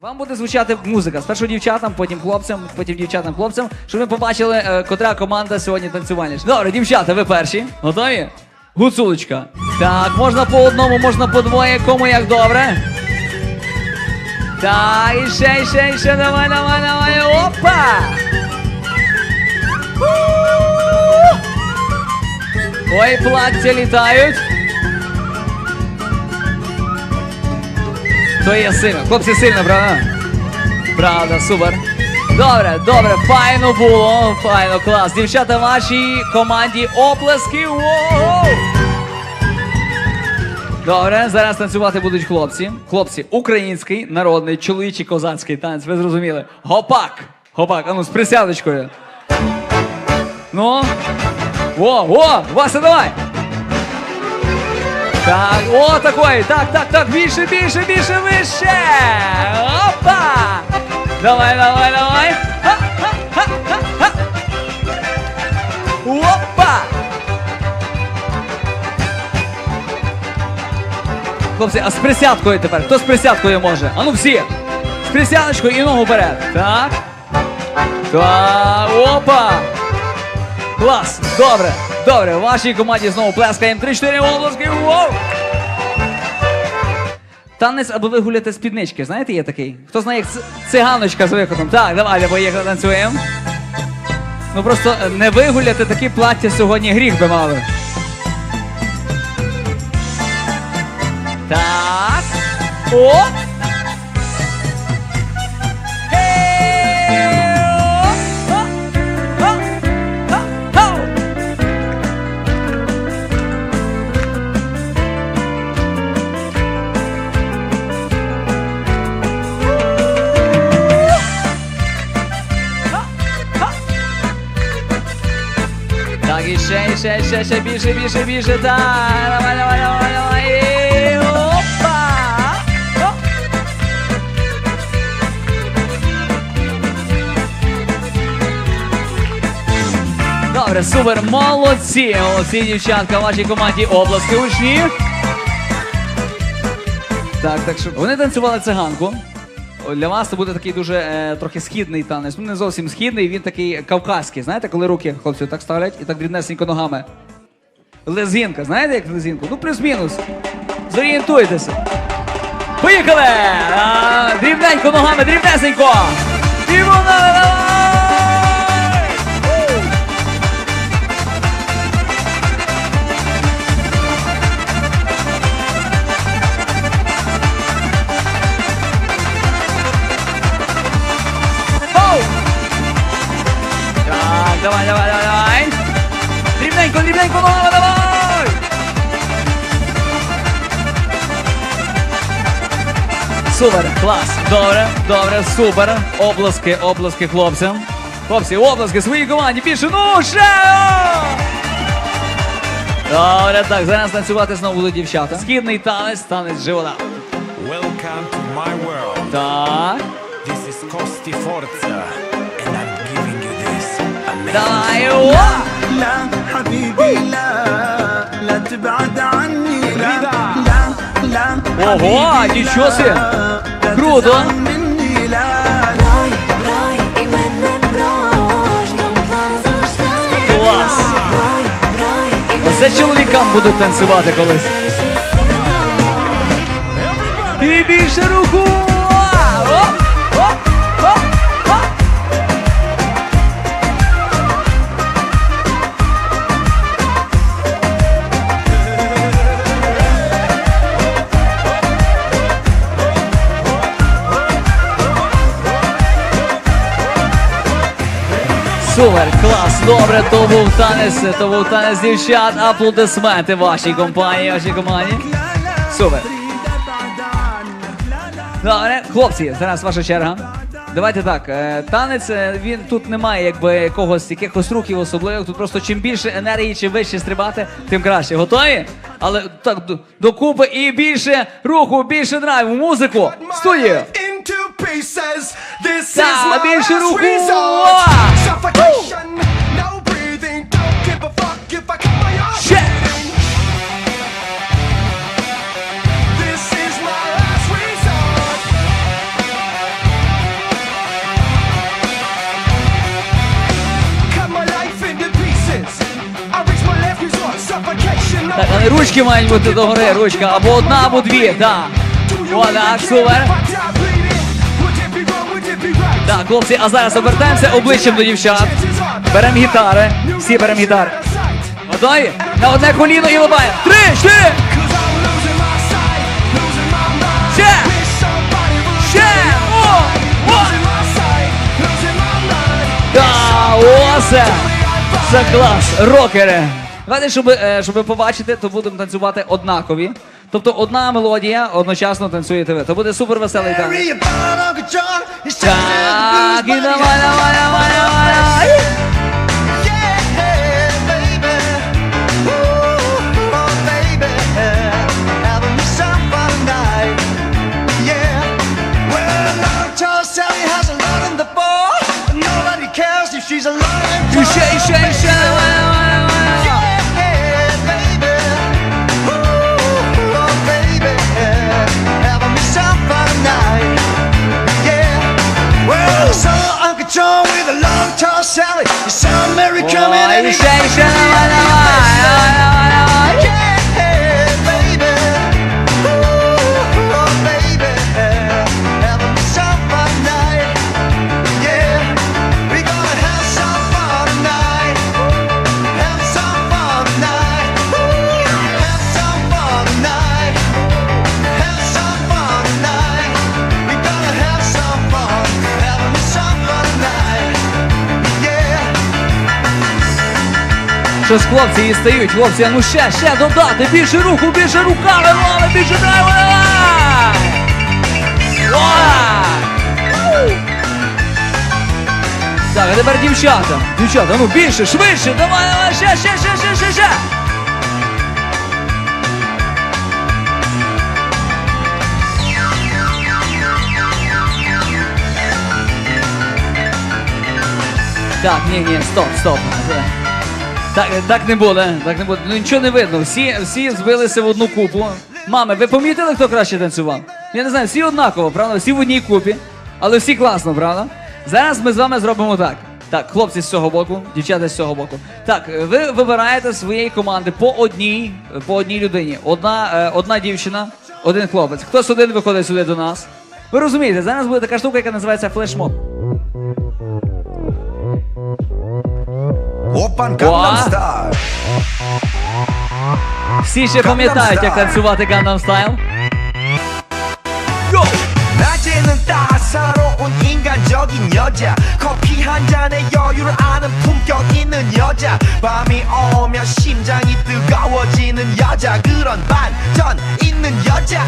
Вам буде звучати музика. Спершу дівчатам, потім хлопцям, потім дівчатам, хлопцям, щоб ми побачили, е, котра команда сьогодні танцювальніша. Добре, дівчата, ви перші. Готові? Гуцулочка. Так, можна по одному, можна по двоє, кому як добре. Так, і ще, і ще, і ще, давай, давай, давай, опа! Ой, плаття літають. То є сильно. Хлопці сильно, правда? Правда, супер. Добре, добре, файно було, файно, клас. Дівчата вашій команді оплески. Воу! Добре, зараз танцювати будуть хлопці. Хлопці, український, народний, чоловічий козацький танець, ви зрозуміли. Гопак! Гопак, а ну з присядочкою. Ну. О, о, Вася, давай! Так, о, такой, так, так, так, більше, більше, більше, вище! Опа! Давай, давай, давай! Опа! Хлопці, а з присядкою тепер? Хто з присядкою може? А ну всі! З присядочкою і ногу вперед. Так. Так, опа! Клас! Добре! Добре, вашій команді знову плескаємо 3-4 обласки. Воу! Танець, аби ви гуляти спіднички. Знаєте, є такий? Хто знає, як циганочка з виходом? Так, давайте поїхали танцюємо. Ну просто е, не вигуляти такі плаття сьогодні гріх би мали. Так. О! Так, і ще, і ще, і ще, ще більше, більше, більше. Так, давай, давай, давай, давай. І Опа! Оп! Добре, супер, молодці, молодці, дівчатка, вашій команді обласки учні. Так, так що вони танцювали циганку. Для вас це буде такий дуже е, трохи східний танець. Ну не зовсім східний, він такий кавказький. Знаєте, коли руки хлопці так ставлять і так дрібнесенько ногами. Лезгінка, знаєте, як лезгінку? Ну, плюс-мінус. Зорієнтуйтеся. Поїхали! А, дрібненько ногами, дрібнесенько! І Супер, клас, добре, добре, супер. Обласки, обласки хлопцям. Хлопці, обласки своїй команді більше, ну ще! о! Добре, так, зараз танцювати знову будуть дівчата. Східний танець, танець живота. Welcome to my world. Так, This is Costi Forza, and I'm giving you this amazing. давай, о! لا حبيبي لا لا تبعد عني لا لا لا Ого, нічого си! Круто! Класс! За чоловікам буду танцювати колись. І більше руку! Супер, клас, добре, то був танець, то був танець дівчат. Аплодисменти вашій компанії, вашій команді. Супер. Добре, хлопці, зараз ваша черга. Давайте так. Е, танець е, він тут немає, якби якогось якихось рухів особливих. Тут просто чим більше енергії, чим вище стрибати, тим краще. Готові? Але так докупи і більше руху, більше драйву, музику. Студію! pieces. This is my last resort. Suffocation, no breathing. Don't give a fuck if I cut my arm. Shit. This is my last resort. Cut my life into pieces. I reach my last resort. Suffocation, no Так, але ручки мають бути догори, ручка. Або одна, або дві, так. Вода, супер. Так, хлопці, а зараз обертаємося обличчям до дівчат. Беремо гітари. Всі беремо гітари. Готові? На одне коліно і лобаємо. Три, чотири. Ще. Ще. О, о. Да, оце! Це клас! Рокери! Давайте, щоб, е, щоб побачити, то будемо танцювати однакові. Тобто одна мелодія одночасно танцюєте ви. То буде супер веселий танець. Так, і давай, давай, давай, давай! She's Щось хлопці і стають, хлопці, ну ще, ще додати, більше руху, більше руками, лови, більше! О! Так, а тепер дівчата. Дівчата, ну більше, швидше, давай, давай, ще, ще, ще, ще, ще, ще. Так, ні, ні, стоп, стоп. Так, так не буде, так не буде. Ну нічого не видно. Всі, всі збилися в одну купу. Мами, ви помітили, хто краще танцював? Я не знаю, всі однаково, правда? Всі в одній купі, але всі класно, правда? Зараз ми з вами зробимо так. Так, хлопці з цього боку, дівчата з цього боку. Так, ви вибираєте своєї команди по одній, по одній людині. Одна, е, одна дівчина, один хлопець. Хтось один виходить сюди до нас. Ви розумієте, зараз буде така штука, яка називається флешмоб. 오빤 와. 강남스타일 Всі ще пам'ятають, як танцювати Gangnam Style? 낮에는 따사로운 인간적인 여자 커피 한 잔에 여유를 아는 품격 있는 여자 밤이 오면 심장이 뜨거워지는 여자 그런 반전 있는 여자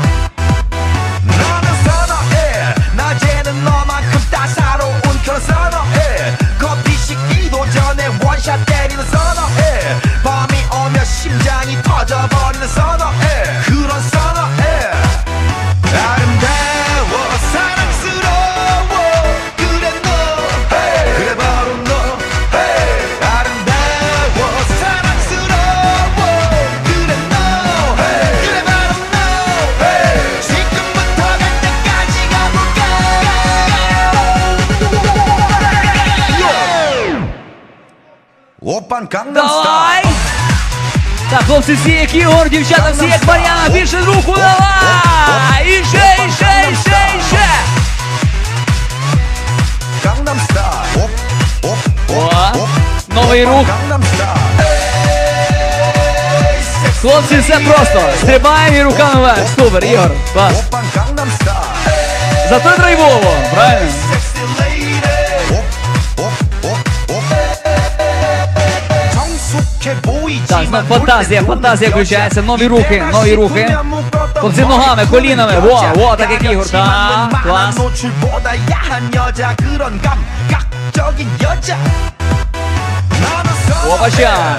너는 선어해 낮에는 너만큼 따사로운 그런 선어해 커피 식기도 전에 원샷 때리는 선어해. 밤이 오면 Опан Канган Стайл. Так, хлопці, всі як Ігор, дівчата, всі як Мар'яна, більше руху давай! І ще, і ще, і ще, і ще! Кангам Оп, оп, оп. Новий рух. Кангам Хлопці, все просто. Стрибаємо і руками вверх. Супер, Ігор. Клас. Опан Кангам Зато драйвово, правильно? Так, знов фантазія, фантазія включається. Нові рухи, нові рухи. Хлопці ногами, колінами. Во, во, так як ігор. Так, клас. Опача.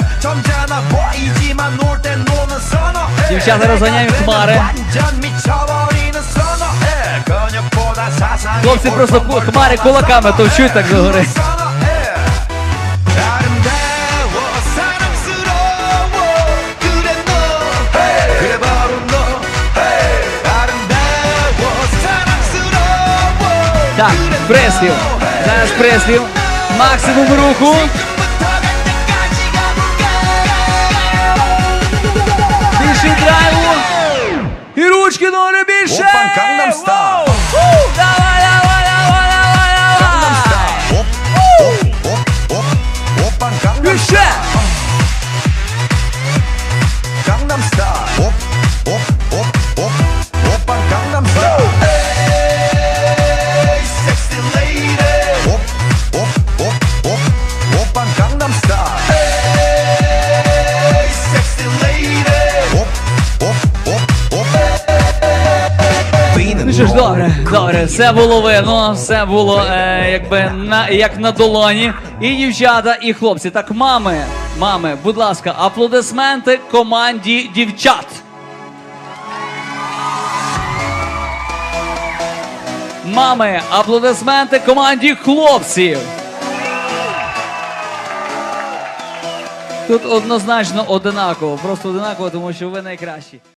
Дівчата розганяють хмари. Хлопці просто хмари кулаками товчуть так загорить. Преслів. Зараз преслів. Максимум руху. Все було видно, все було е, якби на як на долоні. І дівчата, і хлопці. Так, мами, мами, будь ласка, аплодисменти команді дівчат. Мами, аплодисменти команді хлопців. Тут однозначно одинаково, просто одинаково, тому що ви найкращі.